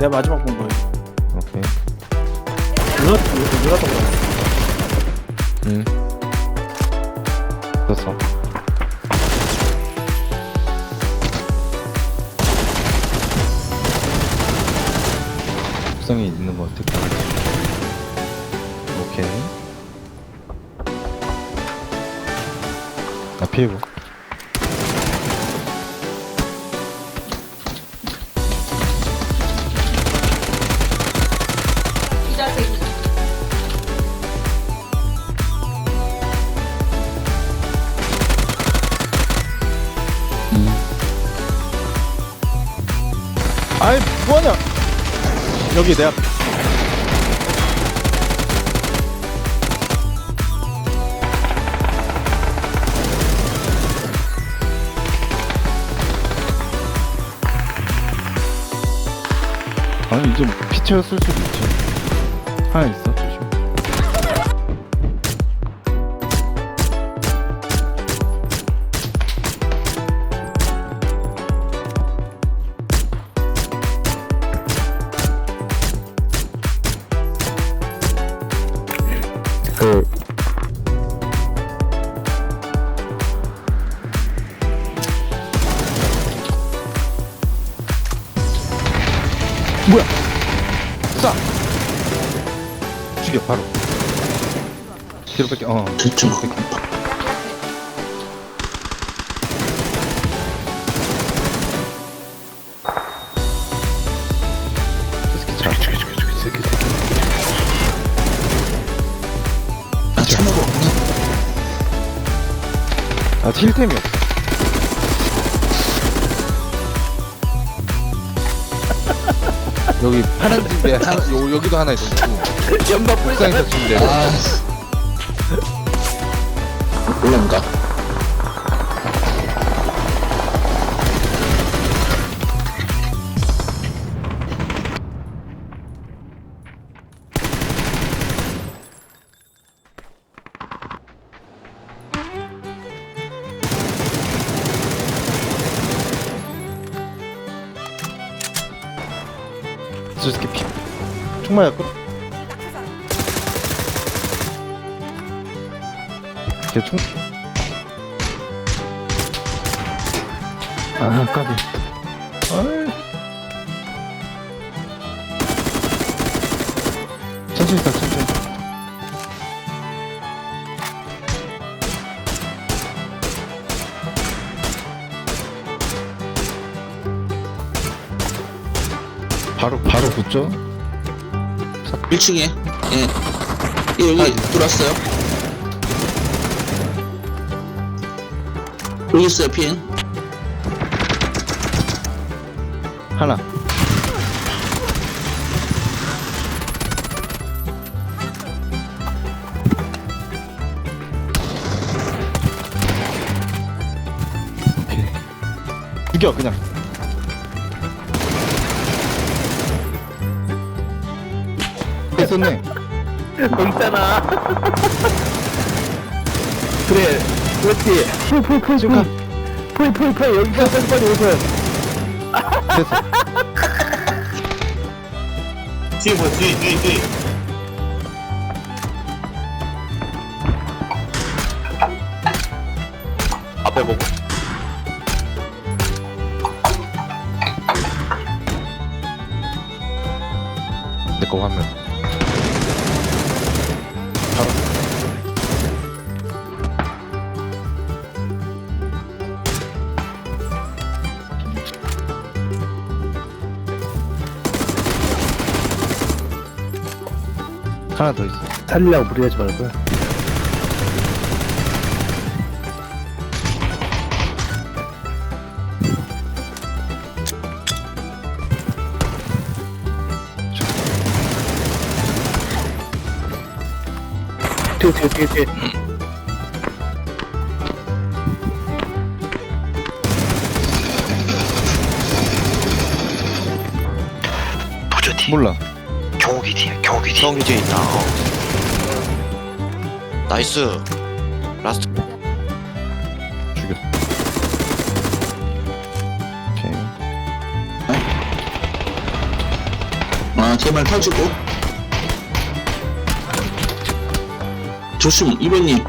내가 마지막 본 거야. 오케이. 누가 누가 던 거야? 응. 됐어. 옥상에 있는 거 같아. 오케이. 나 피해고. 뭐하냐? 여기 내 앞. 아니 이제 피 채웠을 수도 있지. 하나 있어 뭐야? 쏴! 죽여 바로 뒤로 뺄게 어 됐죠. 뒤로 뺄게 저 새끼 잘 죽여 죽여 죽여 새끼 새끼 나 참여가 없네. 아 힐템이 없어 여기 파란 집에 하나 요, 여기도 하나 있어 연마 옥상에서 치면 돼 아. 올라온가? 저 새끼 피 총맞아 끌어 걔총 아 까비 아이. 천천히 가 천천히 바로 바로 붙죠 1층에. 예. 예, 여기 들어왔어요. 여기 있어요, 핀. 하나 오케이 죽여 그냥 했었네. 있잖아. 그래, 그렇지. 풀 풀풀 지금 풀풀 풀 여기 가서 빨리 오세요. 됐어. 뒤에 뭐야 뒤에 뒤에 뒤에. 앞에 보고. 내거 화면 하나 더 있어 살리려고 무리하지 말고. 뒤에 뒤에 뒤에 뒤에. 보조 몰라 경욱이 뒤에 경욱이 뒤에 있다 어. 나이스 라스트 죽였어 오케이 아, 제발 터지고. 조심, 이번님.